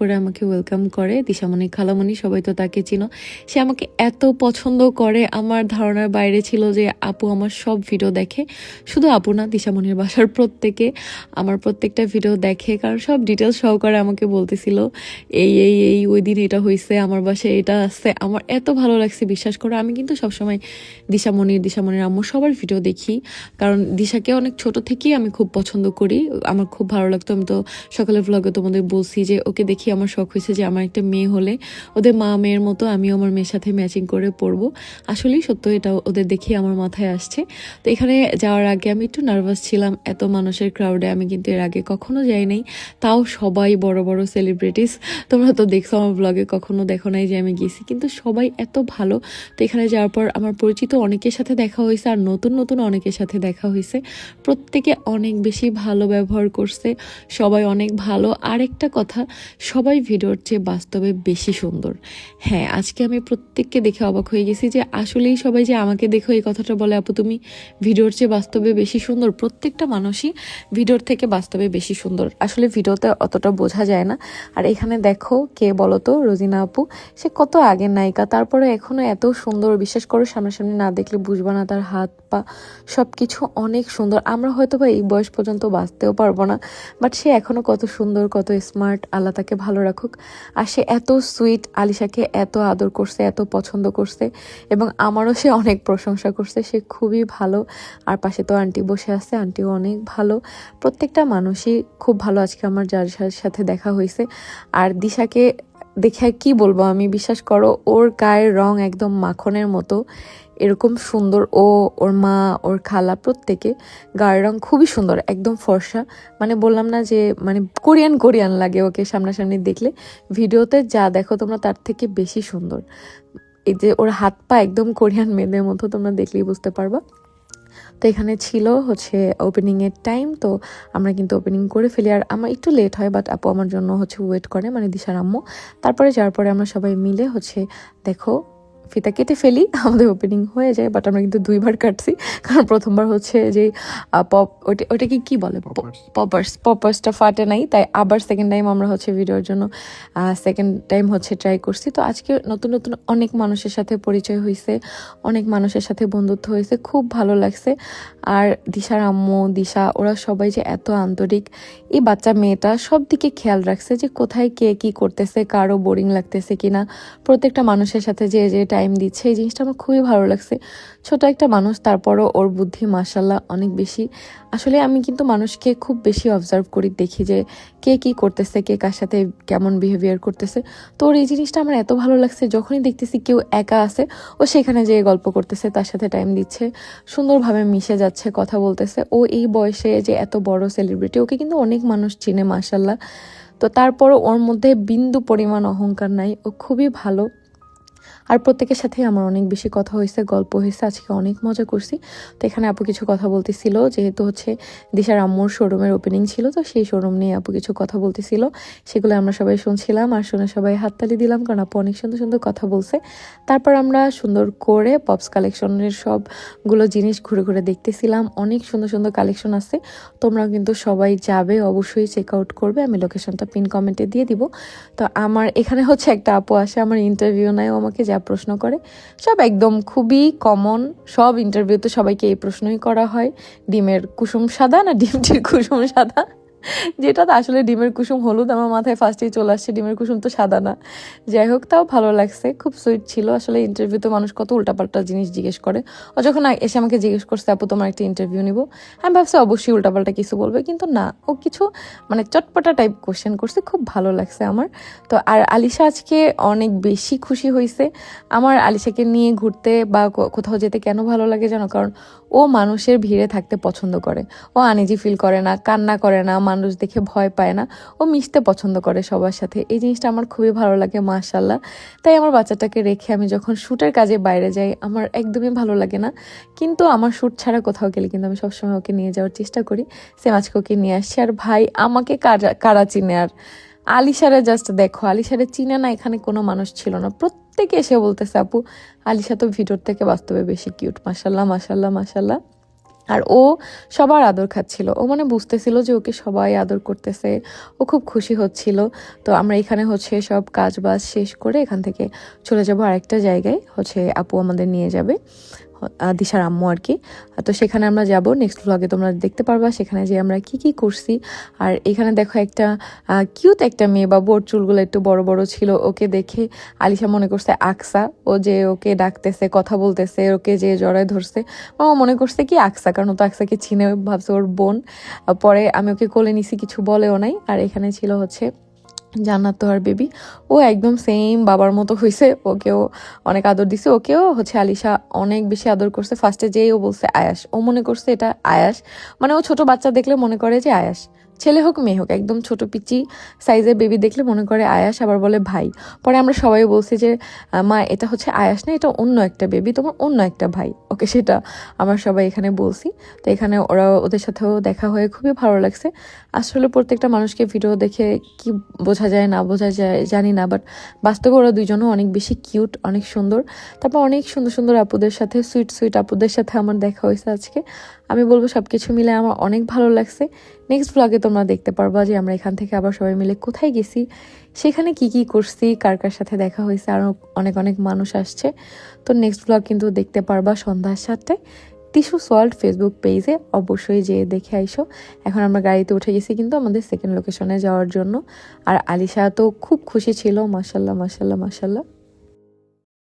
করে আমাকে ওয়েলকাম করে। দিশামণি, খালামণি সবাই তো তাকে চিনো। সে আমাকে এত পছন্দ করে। আমার ধারণার বাইরে ছিল যে আপু আমার সব ভিডিও দেখে। শুধু আপু না, দিশামণির বাসার প্রত্যেকে আমার প্রত্যেকটা ভিডিও দেখে। কারণ সব ডিটেলস সহকারে আমাকে বলতেছিল, এই এই এই, ওই দিন এটা হয়েছে আমার বাসায় এটা আসছে আমার এত ভালো লাগছে, বিশ্বাস করো। আমি কিন্তু সবসময় দিশামণির দিশামণির আম্মু সবার ভিডিও দেখি। কারণ দিশাকে অনেক ছোট থেকেই আমি খুব পছন্দ করি। আমার খুব ভালো লাগতো। আমি তো সকালের ভ্লগে তোমাদের বলছি যে, ওকে দেখি আমার শখ হয়েছে যে আমার একটা মেয়ে হলে ওদের মা মেয়ের মতো আমিও আমার মেয়ের সাথে ম্যাচিং করে পরবো আসলেই সত্য এটা ওদের দেখি আমার মাথায় আসছে। তো এখানে যাওয়ার আগে আমি একটু নার্ভাস ছিলাম, এত মানুষের ক্রাউডে আমি কিন্তু এর আগে কখনো যাই নাই। তাও সবাই বড় বড় সেলিব্রিটিস তোমরা তো দেখছ আমার ব্লগে কখনো দেখো নাই যে আমি গেছি। কিন্তু সবাই এত ভালো। তো এখানে যাওয়ার পর আমার পরিচিত অনেকের সাথে দেখা হয়েছে আর নতুন নতুন অনেকের সাথে দেখা হয়েছে। প্রত্যেকে অনেক বেশি ভালো ব্যবহার করছে, সবাই অনেক ভালো। আরেকটা কথা সবাই ভিডিওর চেয়ে বাস্তবে বেশি সুন্দর। হ্যাঁ আজকে আমি প্রত্যেককে দেখে অবাক হয়ে গেছি যে আসলেই সবাই যে আমাকে দেখো এই কথাটা বলে, আপু, তুমি ভিডিওর চেয়ে বাস্তবে বেশি সুন্দর? প্রত্যেকটা মানুষই ভিডিওর থেকে বাস্তবে বেশি সুন্দর। আসলে ভিডিওতে অতটা বোঝা যায় না। আর এখানে দেখো কে বলো তো রোজিনা আপু। সে কত আগের নায়িকা। তারপরে এখনও এত সুন্দর, বিশ্বাস করো, সামনাসামনি না দেখলে বুঝবা না তার হাত, পা সব কিছু অনেক সুন্দর। আমরা হয়তো বা এই বয়স পর্যন্ত বাঁচতেও পারব না, বাট সে এখনও কত সুন্দর, কত স্মার্ট, আল্লাহ ভালো রাখুক। আর সে এত সুইট আলিশাকে এত আদর করছে, এত পছন্দ করছে এবং আমারও সে অনেক প্রশংসা করছে। সে খুবই ভালো। আর পাশে তো আন্টি বসে আছে, আন্টিও অনেক ভালো। প্রত্যেকটা মানুষই খুব ভালো। আজকে আমার যার সাথে দেখা হয়েছে। আর দিশাকে দেখে কি বলব? আমি বিশ্বাস করো, ওর গায়ের রং একদম মাখনের মতো। এরকম সুন্দর ও ওর মা, ওর খালা প্রত্যেকে গায়ের রং খুবই সুন্দর, একদম ফর্সা। মানে বললাম না যে মানে কোরিয়ান কোরিয়ান লাগে ওকে সামনাসামনি দেখলে। ভিডিওতে যা দেখো তোমরা তার থেকে বেশি সুন্দর। এই যে ওর হাত পা একদম কোরিয়ান মেয়েদের মতো, তোমরা দেখলেই বুঝতে পারবা। তো এখানে ছিল হচ্ছে ওপেনিংয়ের টাইম তো আমরা কিন্তু ওপেনিং করে ফেলি। আর আমার একটু লেট হয় বাট আপু আমার জন্য হচ্ছে ওয়েট করে মানে দিশার আম্মু। তারপরে যাওয়ার পরে আমরা সবাই মিলে হচ্ছে দেখো ফিতা কেটে ফেলি আমাদের ওপেনিং হয়ে যায় বাট আমরা কিন্তু দুইবার কাটছি। কারণ প্রথমবার হচ্ছে যে পপ ওটা ওটাকে কি বলে? পপার্স পপার্সটা ফাটে নাই তাই আবার সেকেন্ড টাইম আমরা হচ্ছে ভিডিওর জন্য সেকেন্ড টাইম হচ্ছে ট্রাই করছি। তো আজকে নতুন নতুন অনেক মানুষের সাথে পরিচয় হয়েছে অনেক মানুষের সাথে বন্ধুত্ব হয়েছে খুব ভালো লাগছে। আর দিশার আম্মু দিশা ওরা সবাই যে এত আন্তরিক এই বাচ্চা মেয়েটা সব দিকে খেয়াল রাখছে যে কোথায় কে কি করতেছে কারও বোরিং লাগতেছে কিনা। প্রত্যেকটা মানুষের সাথে যে যে টাইম দিচ্ছে। এই জিনিসটা আমার খুবই ভালো লাগছে। ছোট একটা মানুষ, তারপরও ওর বুদ্ধি মাসাল্লাহ অনেক বেশি। আসলে আমি কিন্তু মানুষকে খুব বেশি অবজার্ভ করি, দেখি যে কে কি করতেছে, কে কার সাথে কেমন বিহেভিয়ার করতেছে। তো ওর এই জিনিসটা আমার এত ভালো লাগছে, যখনই দেখতেছি কেউ একা আছে, ও সেখানে যেয়ে গল্প করতেছে, তার সাথে টাইম দিচ্ছে। সুন্দরভাবে মিশে যাচ্ছে, কথা বলতেছে। ও এই বয়সে যে এত বড় সেলিব্রিটি ওকে কিন্তু অনেক মানুষ চিনে মাসাল্লাহ তো তারপরও ওর মধ্যে বিন্দু পরিমাণ অহংকার নাই। ও খুবই ভালো। আর প্রত্যেকের সাথে আমার অনেক বেশি কথা হয়েছে, গল্প হয়েছে, আজকে অনেক মজা করছি। তো এখানে আপু কিছু কথা বলতেছিল, যেহেতু হচ্ছে দিশার আম্মুর শোরুমের ওপেনিং ছিল, তো সেই শোরুম নিয়ে আপু কিছু কথা বলতেছিল। সেগুলো আমরা সবাই শুনছিলাম আর শুনে সবাই হাততালি দিলাম, কারণ আপু অনেক সুন্দর সুন্দর কথা বলছে। তারপর আমরা সুন্দর করে পপস কালেকশনের সবগুলো জিনিস ঘুরে ঘুরে দেখতেছিলাম। অনেক সুন্দর সুন্দর কালেকশন আছে। তোমরাও কিন্তু সবাই যাবে, অবশ্যই চেক আউট করবে। আমি লোকেশনটা পিন কমেন্টে দিয়ে দিব। তো আমার এখানে হচ্ছে একটা আপু আসে, আমার ইন্টারভিউ নেয় আমাকে যা প্রশ্ন করে, সব একদম খুবই কমন সব ইন্টারভিউতে সবাইকে এই প্রশ্নই করা হয়। ডিমের কুসুম সাদা না ডিমটির কুসুম সাদা? যেটা আসলে ডিমের কুসুম হলুদ আমার মাথায় ফার্স্টেই চলে আসছে। ডিমের কুসুম তো সাদা না। যাই হোক, তাও ভালো লাগছে। খুব সুইট ছিল। আসলে ইন্টারভিউতে মানুষ কত উল্টাপাল্টা জিনিস জিজ্ঞেস করে। ও যখন এসে আমাকে জিজ্ঞেস করছে, আপু, তোমার একটা ইন্টারভিউ নিব? আমি ভাবছি, অবশ্যই উল্টাপাল্টা কিছু বলবে। কিন্তু না, ও কিছু মানে চটপটা টাইপ কোশ্চেন করছে। খুব ভালো লাগছে আমার। তো আর আলিশা আজকে অনেক বেশি খুশি হয়েছে আমার আলিশাকে নিয়ে ঘুরতে বা কোথাও যেতে কেন ভালো লাগে জানো? কারণ ও মানুষের ভিড়ে থাকতে পছন্দ করে। ও আনিজি ফিল করে না, কান্না করে না মানুষ দেখে ভয় পায় না। ও মিশতে পছন্দ করে সবার সাথে। এই জিনিসটা আমার খুবই ভালো লাগে মাশাল্লাহ তাই আমার বাচ্চাটাকে রেখে আমি যখন শ্যুটের কাজে বাইরে যাই, আমার একদমই ভালো লাগে না। কিন্তু আমার শ্যুট ছাড়া কোথাও গেলে কিন্তু আমি সবসময় ওকে নিয়ে যাওয়ার চেষ্টা করি। সেম আজকে ওকে নিয়ে আসছি। আর ভাই, আমাকে কারা কারা চিনে? আর আলিশারে জাস্ট দেখো, আলিশারে চিনে না এখানে কোনো মানুষ ছিল না। প্রত্যেকে এসে বলতেছে, আপু, আলিশা তো ভিডিওর থেকে বাস্তবে বেশি কিউট মাসাল্লাহ মাসাল্লাহ মাসাল্লাহ আর ও সবার আদর খাচ্ছিল। ও মানে বুঝতেছিল যে ওকে সবাই আদর করতেছে। ও খুব খুশি হচ্ছিল। তো আমরা এখানে হচ্ছে সব কাজ বাজ শেষ করে এখান থেকে চলে যাব আরেকটা জায়গায়। হচ্ছে আপু আমাদের নিয়ে যাবে। দিশার আম্মু আর কি। তো সেখানে আমরা যাব নেক্সট ব্লগে তোমরা দেখতে পারবা। সেখানে যে আমরা কি কি করছি। আর এখানে দেখো একটা কিউট একটা মেয়ে বা বোর চুলগুলো একটু বড় বড় ছিল, ওকে দেখে আলিশা মনে করছে আকসা। ও যে ওকে ডাকতেছে, কথা বলতেছে, ওকে যে জড়ায় ধরছে। ও মনে করছে কি আকসা, কারণ ও তো আকসাকে চিনে, ভাবছে ওর বোন। পরে আমি ওকে কোলে নিছি, কিছু বলেও নাই। আর এখানে ছিল হচ্ছে জান্নাত তোহার বেবি। ও একদম সেম বাবার মতো হয়েছে ওকেও অনেক আদর দিছে। ওকেও হচ্ছে আলিশা অনেক বেশি আদর করছে। ফার্স্টে যেই ও বলছে আয়াস ও মনে করছে এটা আয়াস মানে ও ছোট বাচ্চা দেখলে মনে করে যে আয়াস ছেলে হোক, মেয়ে হোক, একদম ছোট পিচি সাইজের বেবি দেখলে মনে করে আয়াস, আবার বলে ভাই। পরে আমরা সবাই বলছি যে মা, এটা হচ্ছে আয়াস না, এটা অন্য একটা বেবি তোমার অন্য একটা ভাই। ওকে, সেটা আমরা সবাই এখানে বলছি। তো এখানে ওরা, ওদের সাথেও দেখা হয়ে খুবই ভালো লাগছে। আসলে প্রত্যেকটা মানুষকে ভিডিও দেখে কি বোঝা যায়, না বোঝা যায়, জানি না বাট বাস্তবে ওরা দুজনও অনেক বেশি কিউট অনেক সুন্দর। তারপর অনেক সুন্দর সুন্দর আপুদের সাথে সুইট সুইট আপুদের সাথে আমার দেখা হয়েছে আজকে। আমি বলব সব কিছু মিলে আমার অনেক ভালো লাগছে। নেক্সট ব্লগে তোমরা দেখতে পারবা যে আমরা এখান থেকে আবার সবাই মিলে কোথায় গেছি, সেখানে কি কি করছি, কার কার সাথে দেখা হয়েছে আরও অনেক অনেক মানুষ আসছে। তো নেক্সট ব্লগ কিন্তু দেখতে পারবা সন্ধ্যা সাতটায় টিস্যু সল্ট ফেসবুক পেজে অবশ্যই যেয়ে দেখে আইসো। এখন আমরা গাড়িতে উঠে গেছি কিন্তু আমাদের সেকেন্ড লোকেশনে যাওয়ার জন্য। আর আলিশা তো খুব খুশি ছিল মাসাল্লাহ মাসাল্লাহ মাসাল্লাহ